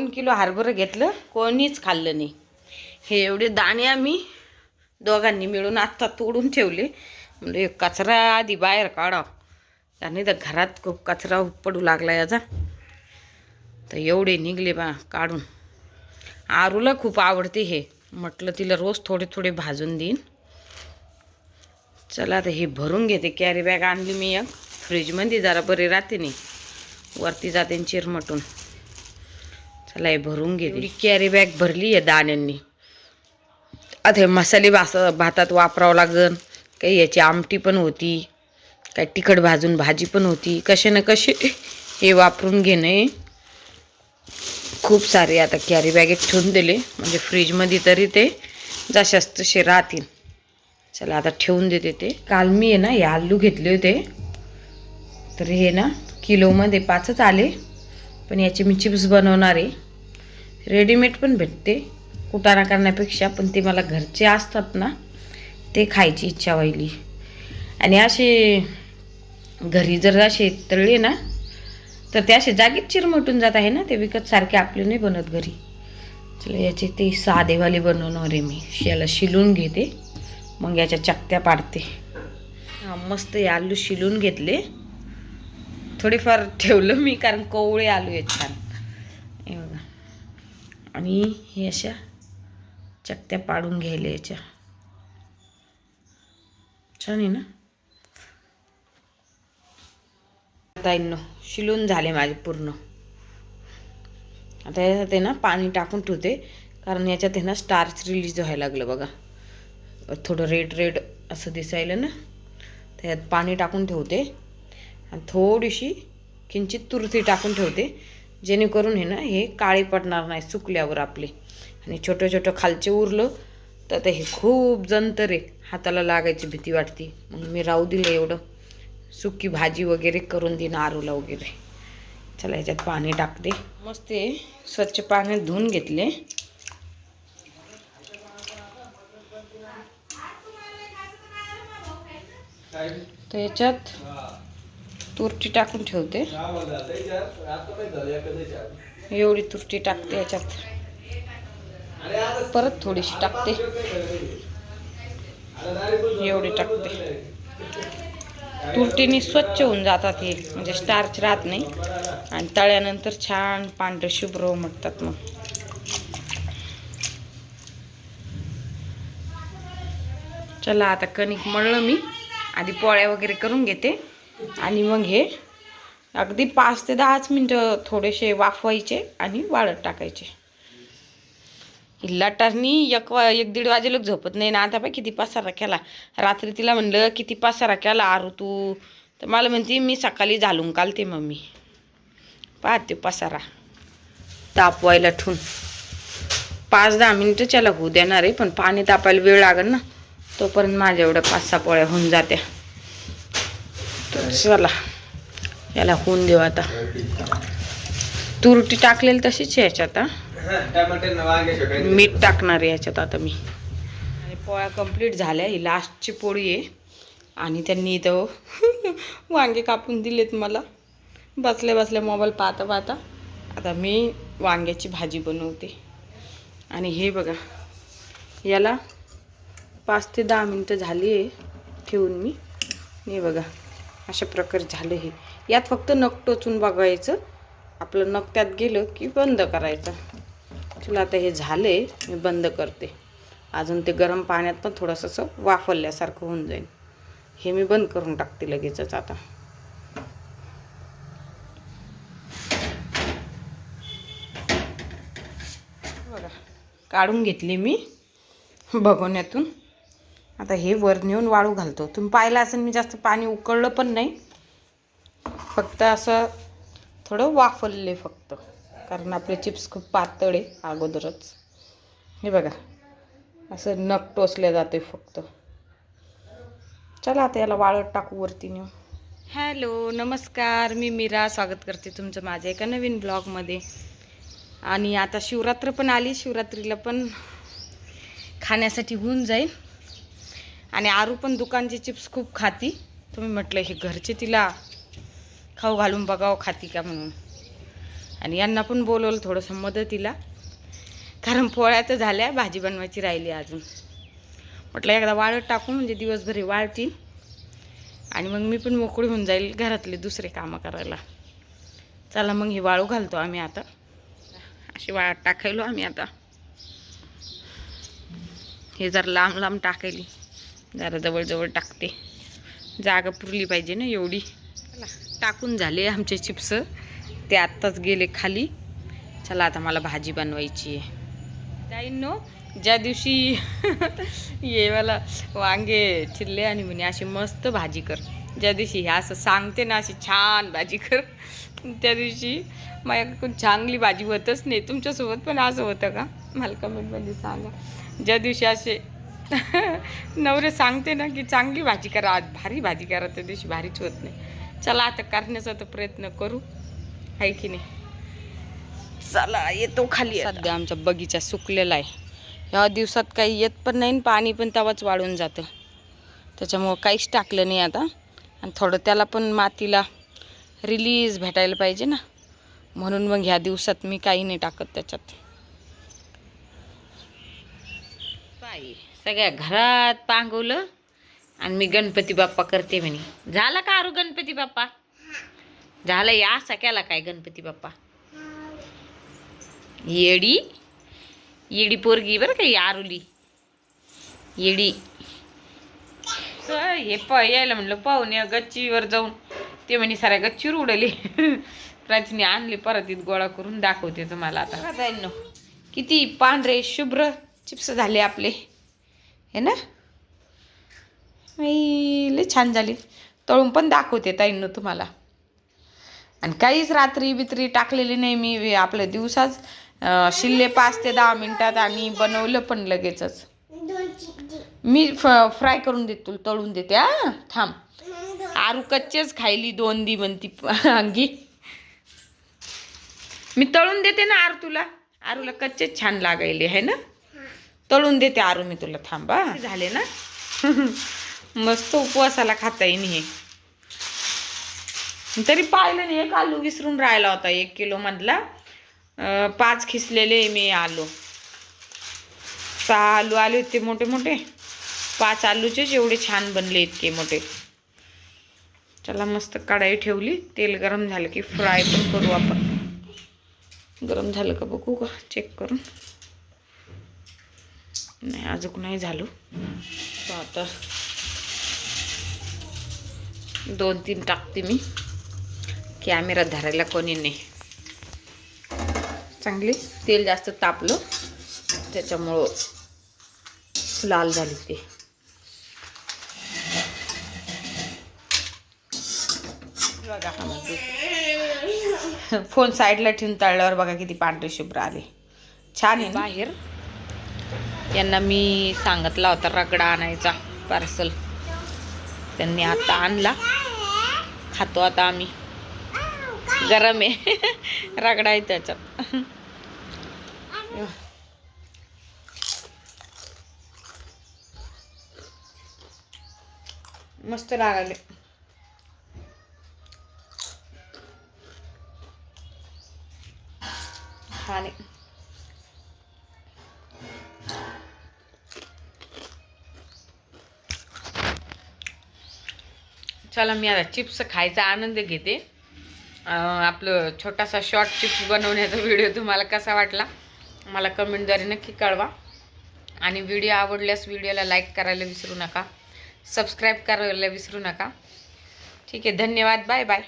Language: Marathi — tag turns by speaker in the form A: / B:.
A: दोन किलो हरभरं घेतलं कोणीच खाल्लं नाही. हे एवढे दाणे आम्ही दोघांनी मिळून आत्ता तोडून ठेवले. म्हणजे कचरा आधी बाहेर काढा आणि तर घरात खूप कचरा पडू लागला याचा. तर एवढे निघले बा काढून. आरूला खूप आवडते हे. म्हटलं तिला रोज थोडे थोडे भाजून देईन. चला आता हे भरून घेते. कॅरी बॅग आणली मी एक. फ्रीजमध्ये जरा बरे राहते नाही. वरती जाते आणि चिरमटून. चला हे भरून गेली. कॅरी बॅग भरली आहे दाण्यांनी. आता हे मसाले भास भातात वापरावं लागन. काही याची आमटी पण होती. काही तिखट भाजून भाजी पण होती. कसे ना कसे हे वापरून घेणे. खूप सारे आता कॅरी बॅगेत ठेवून दिले. म्हणजे फ्रीजमध्ये तरी ते जशाच तसे राहतील. चला आता ठेवून देते ते. काल मी आहे ना हे आलू घेतले होते. तर हे ना किलोमध्ये पाचच आले. पण याचे मी चिप्स बनवणार आहे. रेडीमेड पण भेटते. कुटाणा करण्यापेक्षा पण ते मला घरचे असतात ना ते खायची इच्छा व्हायली. आणि असे घरी जर असे तळले ना तर ते असे जागीच चिरमटून जात आहे ना ते विकत सारखे आपले नाही बनत घरी. चला याचे ते साधेवाले बनवणार आहे मी. याला शिलून घेते. मग याच्या चकत्या पाडते. मस्त हे आलू शिलून घेतले. थोडेफार ठेवलं मी कारण कोवळे आलू आहेत छान. हे बघा. आणि हे अशा चकत्या पाडून घ्यायला याच्या. छान आहे ना? ताईंनो शिलून झाले माझे पूर्ण. आता याच्यात आहे ना पाणी टाकून ठेवते कारण याच्यात आहे ना स्टार्च रिलीज व्हायला लागलं बघा. थोडं रेड रेड असं दिसायला ना त्यात पाणी टाकून ठेवते. आणि थोडीशी किंचित तुरती टाकून ठेवते. जेणेकरून हे ना हे काळे पडणार नाही सुकल्यावर आपले. आणि छोटं छोटं खालचे उरलं तर ते हे खूप जंतर आहे हाताला लागायची भीती वाटते. मग मी राहू दिलं एवढं. सुकी भाजी वगैरे करून देईन आरूला वगैरे. चला याच्यात पाणी टाकते. मस्त आहे स्वच्छ पाण्यात धुवून घेतले. तर याच्यात तुरटी टाकून ठेवते. एवढी तुरटी टाकते याच्यात. परत थोडीशी टाकते. एवढी टाकते. तुरटीने स्वच्छ होऊन जातात हे म्हणजे स्टार्च राहत नाही. आणि तळ्यानंतर छान पांढरे शुभ्र उमटतात मग. चला आता कणिक मळलं मी. आधी पोळ्या वगैरे करून घेते. आणि मग हे अगदी पाच ते दहाच मिनटं थोडेसे वाफवायचे आणि वाळत टाकायचे. ही लटारनी एक वा एक दीड वाजेला झोपत नाही. ना आता पाय किती पसारा केला. रात्री तिला म्हणलं किती पसारा केला आरू तू? तर मला म्हणते मी सकाळी झालून कालते मम्मी. पाहते पसारा. तापवायला ठेवून. पाच दहा मिनटं चला होऊ देणार आहे पण पाणी तापायला वेळ लागेल ना. तोपर्यंत माझ्या एवढ्या पाच सहा पोळ्या होऊन जात्या. तर चला. याला होऊन देऊ आता. तुरटी टाकलेली तशीच आहे याच्यात हा? मीठ टाकणार आहे याच्यात आता मी. आणि पोळ्या कंप्लीट झाल्या. ही लास्टची पोळी आहे. आणि त्यांनी इथं वांगे कापून दिलेत मला. बसल्या बसल्या मोबाईल पाहता पाहता. आता मी वांग्याची भाजी बनवते. आणि हे बघा याला पाच ते दहा मिनटं झाली आहे ठेवून मी. हे बघा. अशा प्रकारे झालं हे. यात फक्त नख टोचून बघायचं. आपलं नख त्यात गेलं की बंद करायचं. चला आता हे झाले. मी बंद करते. अजून ते गरम पाण्यात पण थोडंसं असं वाफरल्यासारखं होऊन जाईल. हे मी बंद करून टाकते लगेचच आता. बघा काढून घेतली मी बघवण्यातून आता हे वर नेऊन वाळू घालतो. तुम्ही पाहिलं असेल मी जास्त पाणी उकळलं पण नाही. फक्त असं थोडं वाफलले फक्त. कारण आपले चिप्स खूप पातळ आहे अगोदरच. हे बघा. असं नख टोचल्या जाते फक्त. चला आता याला वाळत टाकू वरती नेऊ हॅलो नमस्कार. मी मीरा. स्वागत करते तुमचं माझ्या एका नवीन ब्लॉगमध्ये. आणि आता शिवरात्र पण आली. शिवरात्रीला पण खाण्यासाठी होऊन जाईल. आणि आरू पण दुकानचे चिप्स खूप खाती. तुम्ही म्हटलं हे घरचे तिला खाऊ घालून बघावं खाती का म्हणून? आणि यांना पण बोलवलं थोडंसं मदतीला कारण पोळ्या तर झाल्या भाजी बनवायची राहिली अजून. म्हटलं एकदा वाळत टाकू म्हणजे दिवसभर वाळतील आणि मग मी पण मोकळी होऊन जाईल घरातले दुसरे कामं करायला. चला मग हे वाळू घालतो आम्ही आता. अशी वाळत टाकायलो आम्ही आता. हे जर लांब लांब टाकायली. जरा जवळजवळ टाकते. जागा पुरली पाहिजे ना एवढी. चला टाकून झाले आमचे चिप्स. ते आत्ताच गेले खाली. चला आता मला भाजी बनवायची आहे. ताईंनो ज्या दिवशी ये मला वांगे चिरले आणि म्हणे अशी मस्त भाजी कर. ज्या दिवशी हे असं सांगते ना अशी छान भाजी कर. त्या दिवशी माझ्याकडून चांगली भाजी होतच नाही. तुमच्यासोबत पण असं होतं का? मला कमेंटमध्ये सांगा. ज्या दिवशी असे नवरे सांगते ना की चांगली भाजी करा आज भारी भाजी करा त्या दिवशी भारीच होत नाही. चला आता करण्याचा तर प्रयत्न करू. आहे की नाही? चला येतो खाली सध्या आमचा बगीचा सुकलेला आहे. या दिवसात काही येत पण नाही आणि पाणी पण तेव्हाच वाढून जातं. त्याच्यामुळं काहीच टाकलं नाही आता. आणि थोडं त्याला पण मातीला रिलीज भेटायला पाहिजे ना. म्हणून मग ह्या दिवसात मी काही नाही टाकत त्याच्यात. बाई. सगळ्या घरात पांगवलं आणि मी गणपती बाप्पा करते म्हणे. झाला का आरू गणपती बाप्पा? झालं या असा केला काय गणपती बाप्पा? येडी? येडी पोरगी बरं का आरुली. येडी. हे प यायला म्हणलं पाहुणे गच्चीवर जाऊन. ते म्हणे साऱ्या गच्चीवर उडले. प्राचीने आणले परत इथं गोळा करून दाखवते तुम्हाला आता. किती पांढरे शुभ्र चिप्स झाले आपले. हे ना? नाही लय छान झाली. तळून पण दाखवते ताईंनं तुम्हाला. आणि काहीच रात्री बित्री टाकलेली नाही मी आपल्या दिवसाच शिल्ले पाच ते दहा मिनटात आणि बनवलं पण लगेचच. मी फ्राय करून देते तुला तळून देते हा? थांब. आरू कच्चेच खायली दोन दी म्हणती अंगी. मी तळून देते ना आरू तुला. आरूला कच्चेच छान लागायले आहे ना? तळून देते आरू मी तुला थांबा. झाले ना? मस्त उपवासाला खाता येईन हे. तरी पाहिलं नाही एक आलू विसरून राहिला होता एक किलो मधला. पाच खिसलेले मी आलू. सहा आलू आले होते मोठे मोठे. पाच आलूचेच एवढे छान बनले इतके मोठे. चला मस्त कढाई ठेवली. तेल गरम झालं की फ्राय पण करू आपण. गरम झालं का बघू का चेक करून. नाही अजून नाही झालो. तर आता दोन तीन टाकते मी कॅमेरा धरायला कोणी नाही. चांगली तेल जास्त तापलं त्याच्यामुळं लाल झाली ते. बघा. फोन साईडला ठेवून तळल्यावर बघा किती पांढरे शुभ्र आले. छान आहे बाहेर. यांना मी सांगितला होता रगडा आणायचा पार्सल त्यांनी आता आणला. खातो आता आम्ही. गरम आहे. रगडा आहे त्याच्यात. मस्त लागले. छान चला मी आता चिप्स खायचा आनंद घेते. आपलं छोटासा शॉर्ट चिप्स बनवण्याचा व्हिडिओ तुम्हाला कसा वाटला मला कमेंटद्वारे नक्की कळवा. आणि व्हिडिओ आवडल्यास व्हिडिओला लाईक करायला विसरू नका. सबस्क्राईब करायला विसरू नका. ठीक आहे धन्यवाद. Bye bye